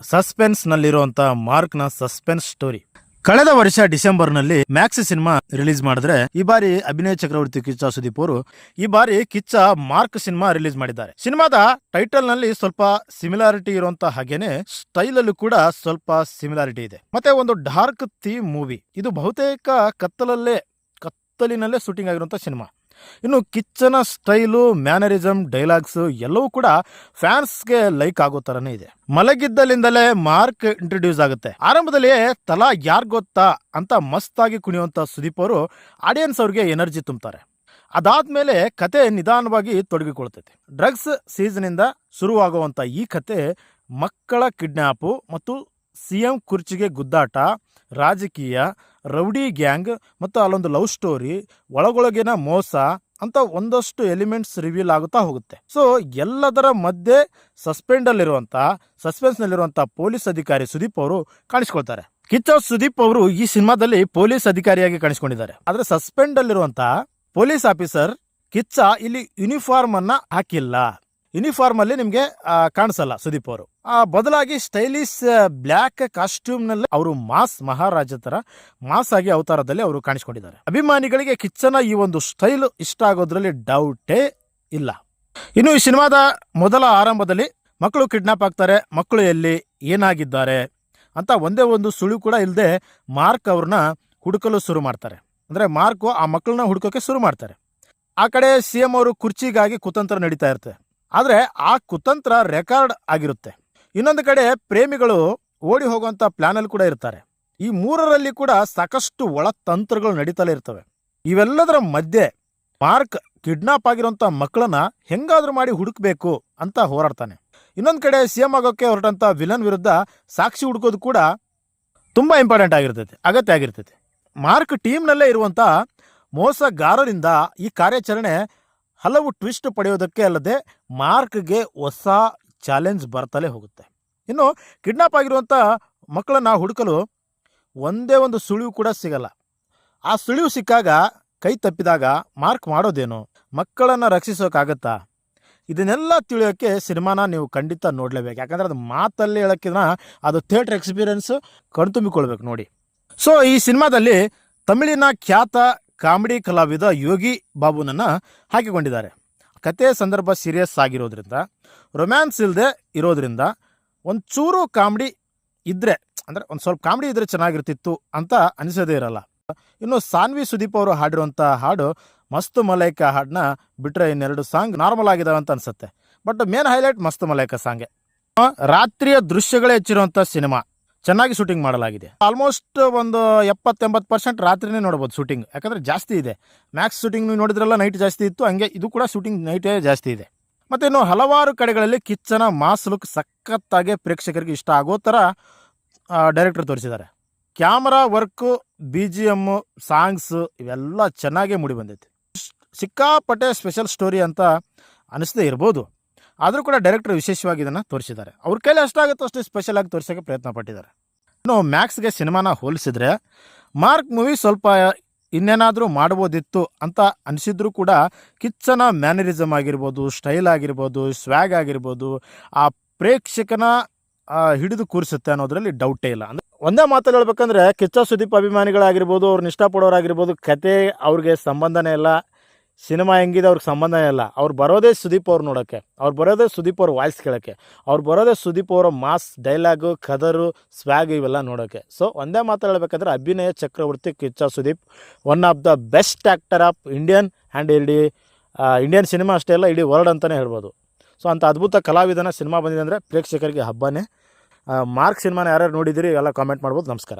Suspense ಮಾರ್ಕ್ನ ಮಾರ್ಕ್ನ suspense story. ಕಳೆದ ವರ್ಷ ಡಿಸೆಂಬರ್ನಲ್ಲಿ ಮ್ಯಾಕ್ಸ್ ಸಿನಿಮಾ ರಿಲೀಸ್ ಮಾಡಿದ್ರೆ ಈ ಬಾರಿ ಅಭಿನಯ ಚಕ್ರವರ್ತಿ ಕಿಚ್ಚ ಸುದೀಪ್ ಅವರು ಈ ಬಾರಿ ಕಿಚ್ಚ ಮಾರ್ಕ್ ಸಿನಿಮಾ ರಿಲೀಸ್ ಮಾಡಿದ್ದಾರೆ. ಸಿನಿಮಾದ ಟೈಟಲ್ನಲ್ಲಿ ಸ್ವಲ್ಪ ಸಿಮಿಲಾರಿಟಿ ಇರುವಂತ ಹಾಗೇನೆ ಸ್ಟೈಲ್ ಅಲ್ಲೂ ಕೂಡ ಸ್ವಲ್ಪ ಸಿಮಿಲಾರಿಟಿ ಇದೆ. ಮತ್ತೆ ಒಂದು ಡಾರ್ಕ್ ಥೀಮ್ ಮೂವಿ. ಇದು ಬಹುತೇಕ ಕತ್ತಲಲ್ಲೇ, ಕತ್ತಲಿನಲ್ಲೇ ಶೂಟಿಂಗ್ ಆಗಿರುವಂತ ಸಿನಿಮಾ. ಇನ್ನು ಕಿಚ್ಚನ ಸ್ಟೈಲು ಮ್ಯಾನರಿಸಮ್ ಡೈಲಾಗ್ಸ್ ಎಲ್ಲವೂ ಕೂಡ ಫ್ಯಾನ್ಸ್ಗೆ ಲೈಕ್ ಆಗೋ ಥರನೇ ಇದೆ. ಮಲಗಿದ್ದಲಿಂದಲೇ ಮಾರ್ಕ್ ಇಂಟ್ರೊಡ್ಯೂಸ್ ಆಗುತ್ತೆ. ಆರಂಭದಲ್ಲಿಯೇ ತಲಾ ಯಾರ್ ಗೊತ್ತಾ ಅಂತ ಮಸ್ತಾಗಿ ಕುಣಿಯುವಂತ ಸುದೀಪ್ ಅವರು ಆಡಿಯನ್ಸ್ ಅವ್ರಿಗೆ ಎನರ್ಜಿ ತುಂಬ್ತಾರೆ. ಅದಾದ್ಮೇಲೆ ಕತೆ ನಿಧಾನವಾಗಿ ತೊಡಗಿಕೊಳ್ತೈತೆ. ಡ್ರಗ್ಸ್ ಸೀಸನಿಂದ ಶುರುವಾಗುವಂತ ಈ ಕತೆ ಮಕ್ಕಳ ಕಿಡ್ನ್ಯಾಪು ಮತ್ತು ಸಿಎಂ ಕುರ್ಚಿಗೆ ಗುದ್ದಾಟ ರಾಜಕೀಯ, ರೌಡಿ ಗ್ಯಾಂಗ್ ಮತ್ತು ಅಲ್ಲೊಂದು ಲವ್ ಸ್ಟೋರಿ, ಒಳಗೊಳಗಿನ ಮೋಸ ಅಂತ ಒಂದಷ್ಟು ಎಲಿಮೆಂಟ್ಸ್ ರಿವೀಲ್ ಆಗುತ್ತಾ ಹೋಗುತ್ತೆ. ಸೊ, ಎಲ್ಲದರ ಮಧ್ಯೆ ಸಸ್ಪೆಂಡ್ ಅಲ್ಲಿರುವಂತ ಸಸ್ಪೆನ್ಸ್ ನಲ್ಲಿರುವಂತಹ ಪೊಲೀಸ್ ಅಧಿಕಾರಿ ಸುದೀಪ್ ಅವರು ಕಾಣಿಸ್ಕೊಳ್ತಾರೆ. ಕಿಚ್ಚ ಸುದೀಪ್ ಅವರು ಈ ಸಿನಿಮಾದಲ್ಲಿ ಪೊಲೀಸ್ ಅಧಿಕಾರಿಯಾಗಿ ಕಾಣಿಸ್ಕೊಂಡಿದ್ದಾರೆ. ಆದ್ರೆ ಸಸ್ಪೆಂಡ್ ಅಲ್ಲಿರುವಂತ ಪೊಲೀಸ್ ಆಫೀಸರ್ ಕಿಚ್ಚ ಇಲ್ಲಿ ಯೂನಿಫಾರ್ಮ್ ಅನ್ನ ಹಾಕಿಲ್ಲ. ಯೂನಿಫಾರ್ಮ್ ಅಲ್ಲಿ ನಿಮ್ಗೆ ಕಾಣಿಸಲ್ಲ ಸುದೀಪ್ ಅವರು. ಆ, ಬದಲಾಗಿ ಸ್ಟೈಲಿಶ್ ಬ್ಲ್ಯಾಕ್ ಕಾಸ್ಟ್ಯೂಮ್ನಲ್ಲಿ ಅವರು ಮಾಸ್ ಮಹಾರಾಜ ತರ ಮಾಸ್ ಆಗಿ ಅವತಾರದಲ್ಲಿ ಅವರು ಕಾಣಿಸ್ಕೊಂಡಿದ್ದಾರೆ. ಅಭಿಮಾನಿಗಳಿಗೆ ಕಿಚ್ಚನ ಈ ಒಂದು ಸ್ಟೈಲ್ ಇಷ್ಟ ಆಗೋದ್ರಲ್ಲಿ ಡೌಟೇ ಇಲ್ಲ. ಇನ್ನು ಈ ಸಿನಿಮಾದ ಮೊದಲ ಆರಂಭದಲ್ಲಿ ಮಕ್ಕಳು ಕಿಡ್ನಾಪ್ ಆಗ್ತಾರೆ ಮಕ್ಕಳು ಎಲ್ಲಿ ಏನಾಗಿದ್ದಾರೆ ಅಂತ ಒಂದೇ ಒಂದು ಸುಳಿವು ಕೂಡ ಇಲ್ಲದೆ ಮಾರ್ಕ್ ಅವ್ರನ್ನ ಹುಡುಕಲು ಶುರು ಮಾಡ್ತಾರೆ. ಅಂದ್ರೆ ಮಾರ್ಕ್ ಆ ಮಕ್ಕಳನ್ನ ಹುಡುಕೋಕೆ ಶುರು ಮಾಡ್ತಾರೆ. ಆ ಕಡೆ ಸಿ ಎಂ ಅವರು ಕುರ್ಚಿಗಾಗಿ ಕುತಂತ್ರ ನಡೀತಾ ಇರುತ್ತೆ. ಆದ್ರೆ ಆ ಕುತಂತ್ರ ರೆಕಾರ್ಡ್ ಆಗಿರುತ್ತೆ. ಇನ್ನೊಂದು ಕಡೆ ಪ್ರೇಮಿಗಳು ಓಡಿ ಹೋಗುವಂತ ಪ್ಲಾನ್ ಅಲ್ಲಿ ಕೂಡ ಇರ್ತಾರೆ. ಈ ಮೂರರಲ್ಲಿ ಕೂಡ ಸಾಕಷ್ಟು ಒಳತಂತ್ರಗಳು ನಡೀತಲೇ ಇರ್ತವೆ. ಇವೆಲ್ಲದರ ಮಧ್ಯೆ ಮಾರ್ಕ್ ಕಿಡ್ನಾಪ್ ಆಗಿರುವಂತ ಮಕ್ಕಳನ್ನ ಹೆಂಗಾದ್ರೂ ಮಾಡಿ ಹುಡುಕ್ಬೇಕು ಅಂತ ಹೋರಾಡ್ತಾನೆ. ಇನ್ನೊಂದು ಕಡೆ ಸಿ ಎಂ ಆಗೋಕೆ ಹೊರಟಂತ ವಿಲನ್ ವಿರುದ್ಧ ಸಾಕ್ಷಿ ಹುಡುಕೋದು ಕೂಡ ತುಂಬಾ ಇಂಪಾರ್ಟೆಂಟ್ ಆಗಿರ್ತೈತೆ, ಅಗತ್ಯ ಆಗಿರ್ತೈತೆ. ಮಾರ್ಕ್ ಟೀಮ್ನಲ್ಲೇ ಇರುವಂತ ಮೋಸಗಾರರಿಂದ ಈ ಕಾರ್ಯಾಚರಣೆ ಹಲವು ಟ್ವಿಸ್ಟ್ ಪಡೆಯೋದಕ್ಕೆ ಅಲ್ಲದೆ ಮಾರ್ಕ್ಗೆ ಹೊಸ ಚಾಲೆಂಜ್ ಬರ್ತಲೇ ಹೋಗುತ್ತೆ. ಇನ್ನು ಕಿಡ್ನಾಪ್ ಆಗಿರುವಂಥ ಮಕ್ಕಳನ್ನ ಹುಡುಕಲು ಒಂದೇ ಒಂದು ಸುಳಿವು ಕೂಡ ಸಿಗಲ್ಲ. ಆ ಸುಳಿವು ಸಿಕ್ಕಾಗ ಕೈ ತಪ್ಪಿದಾಗ ಮಾರ್ಕ್ ಮಾಡೋದೇನು? ಮಕ್ಕಳನ್ನ ರಕ್ಷಿಸೋಕ್ಕಾಗತ್ತಾ ಇದನ್ನೆಲ್ಲ ತಿಳಿಯೋಕ್ಕೆ ಸಿನಿಮಾನ ನೀವು ಖಂಡಿತ ನೋಡಲೇಬೇಕು. ಯಾಕಂದ್ರೆ ಅದು ಮಾತಲ್ಲಿ ಹೇಳೋಕ್ಕಿಂತ ಅದು ಥಿಯೇಟ್ರ್ ಎಕ್ಸ್ಪೀರಿಯನ್ಸ್ ಕಣ್ತುಂಬಿಕೊಳ್ಬೇಕು ನೋಡಿ. ಸೊ ಈ ಸಿನಿಮಾದಲ್ಲಿ ತಮಿಳಿನ ಖ್ಯಾತ ಕಾಮಿಡಿ ಕಲಾವಿದ ಯೋಗಿ ಬಾಬುನನ್ನ ಹಾಕಿಕೊಂಡಿದ್ದಾರೆ. ಕತೆ ಸಂದರ್ಭ ಸೀರಿಯಸ್ ಆಗಿರೋದ್ರಿಂದ, ರೊಮ್ಯಾನ್ಸ್ ಇಲ್ಲದೆ ಇರೋದ್ರಿಂದ ಒಂಚೂರು ಕಾಮಿಡಿ ಇದ್ರೆ, ಅಂದರೆ ಒಂದು ಸ್ವಲ್ಪ ಕಾಮಿಡಿ ಇದ್ರೆ ಚೆನ್ನಾಗಿರ್ತಿತ್ತು ಅಂತ ಅನಿಸೋದೇ ಇರಲ್ಲ. ಇನ್ನು ಸಾನ್ವಿ ಸುದೀಪ್ ಅವರು ಹಾಡಿರುವಂಥ ಹಾಡು ಮಸ್ತು ಮಲೈಕ ಹಾಡನ್ನ ಬಿಟ್ರೆ ಇನ್ನೆರಡು ಸಾಂಗ್ ನಾರ್ಮಲ್ ಆಗಿದಾವೆ ಅಂತ ಅನ್ಸುತ್ತೆ. ಬಟ್ ಮೇನ್ ಹೈಲೈಟ್ ಮಸ್ತ್ ಮಲೈಕ ಸಾಂಗೆ. ರಾತ್ರಿಯ ದೃಶ್ಯಗಳೇ ಹೆಚ್ಚಿರುವಂಥ ಸಿನಿಮಾ. ಚೆನ್ನಾಗಿ ಶೂಟಿಂಗ್ ಮಾಡಲಾಗಿದೆ. ಆಲ್ಮೋಸ್ಟ್ ಒಂದು ಎಪ್ಪತ್ತೆಂಬತ್ತು ಪರ್ಸೆಂಟ್ ರಾತ್ರಿನೇ ನೋಡ್ಬೋದು ಶೂಟಿಂಗ್ ಯಾಕಂದರೆ ಜಾಸ್ತಿ ಇದೆ. ಮ್ಯಾಕ್ಸ್ ಶೂಟಿಂಗ್ ನೀವು ನೋಡಿದ್ರೆಲ್ಲ ನೈಟ್ ಜಾಸ್ತಿ ಇತ್ತು, ಹಂಗೆ ಇದು ಕೂಡ ಶೂಟಿಂಗ್ ನೈಟೇ ಜಾಸ್ತಿ ಇದೆ. ಮತ್ತು ಇನ್ನು ಹಲವಾರು ಕಡೆಗಳಲ್ಲಿ ಕಿಚ್ಚನ ಮಾಸ್ ಲುಕ್ ಸಖತ್ತಾಗಿ ಪ್ರೇಕ್ಷಕರಿಗೆ ಇಷ್ಟ ಆಗೋ ಥರ ಡೈರೆಕ್ಟರ್ ತೋರಿಸಿದ್ದಾರೆ. Camera work B G M songs ಇವೆಲ್ಲ ಚೆನ್ನಾಗೇ ಮೂಡಿ ಬಂದೈತಿ. ಸಿಕ್ಕಾಪಟ್ಟೆ ಸ್ಪೆಷಲ್ ಸ್ಟೋರಿ ಅಂತ ಅನಿಸದೇ ಇರ್ಬೋದು. ಆದರೂ ಕೂಡ ಡೈರೆಕ್ಟರ್ ವಿಶೇಷವಾಗಿ ಇದನ್ನು ತೋರಿಸಿದ್ದಾರೆ. ಅವ್ರ ಕೈಲಿ ಅಷ್ಟಾಗುತ್ತೋ ಅಷ್ಟೇ ಸ್ಪೆಷಲ್ ಆಗಿ ತೋರಿಸೋಕೆ ಪ್ರಯತ್ನ ಪಟ್ಟಿದ್ದಾರೆ. ಇನ್ನು ಮ್ಯಾಕ್ಸ್ಗೆ ಸಿನಿಮಾನ ಹೋಲಿಸಿದ್ರೆ ಮಾರ್ಕ್ ಮೂವಿ ಸ್ವಲ್ಪ ಇನ್ನೇನಾದರೂ ಮಾಡ್ಬೋದಿತ್ತು ಅಂತ ಅನಿಸಿದ್ರು ಕೂಡ ಕಿಚ್ಚನ ಮ್ಯಾನರಿಸಮ್ ಆಗಿರ್ಬೋದು ಸ್ಟೈಲ್ ಆಗಿರ್ಬೋದು ಸ್ವ್ಯಾಗ್ ಆಗಿರ್ಬೋದು, ಆ ಪ್ರೇಕ್ಷಕನ ಹಿಡಿದು ಕೂರಿಸುತ್ತೆ ಅನ್ನೋದ್ರಲ್ಲಿ ಡೌಟೇ ಇಲ್ಲ. ಅಂದ್ರೆ ಒಂದೇ ಮಾತಲ್ಲಿ ಹೇಳ್ಬೇಕಂದ್ರೆ ಕಿಚ್ಚ ಸುದೀಪ್ ಅಭಿಮಾನಿಗಳಾಗಿರ್ಬೋದು ಅವ್ರನ್ನ ಇಷ್ಟಪಡೋರಾಗಿರ್ಬೋದು ಕತೆ ಅವ್ರಿಗೆ ಸಂಬಂಧನೇ ಇಲ್ಲ. ಸಿನಿಮಾ ಹೆಂಗಿದೆ ಅವ್ರಿಗೆ ಸಂಬಂಧ ಇಲ್ಲ. ಅವ್ರು ಬರೋದೇ ಸುದೀಪ್ ಅವ್ರು ನೋಡೋಕ್ಕೆ ಅವ್ರು ಬರೋದೇ ಸುದೀಪ್ ಅವ್ರ ವಾಯ್ಸ್ ಕೇಳೋಕ್ಕೆ ಅವ್ರು ಬರೋದೇ ಸುದೀಪ್ ಅವರ ಮಾಸ್, ಡೈಲಾಗು, ಕದರು, ಸ್ವ್ಯಾಗ್ ಇವೆಲ್ಲ ನೋಡೋಕ್ಕೆ ಸೊ, ಒಂದೇ ಮಾತು ಹೇಳ್ಬೇಕಂದ್ರೆ ಅಭಿನಯ ಚಕ್ರವರ್ತಿ Kichcha Sudeep. One of the best actor of Indian and ಇಡೀ ಇಂಡಿಯನ್ ಸಿನಿಮಾ ಅಷ್ಟೇ ಅಲ್ಲ, ಇಡೀ ವರ್ಲ್ಡ್ ಅಂತಲೇ ಹೇಳ್ಬೋದು. ಸೊ ಅಂಥ ಅದ್ಭುತ ಕಲಾವಿದನ ಸಿನಿಮಾ ಬಂದಿದೆ ಅಂದರೆ ಪ್ರೇಕ್ಷಕರಿಗೆ ಹಬ್ಬನೇ. ಮಾರ್ಕ್ ಸಿನಿಮಾನ ಯಾರ್ಯಾರು ನೋಡಿದಿರಿ ಎಲ್ಲ ಕಾಮೆಂಟ್ ಮಾಡ್ಬೋದು. ನಮಸ್ಕಾರ.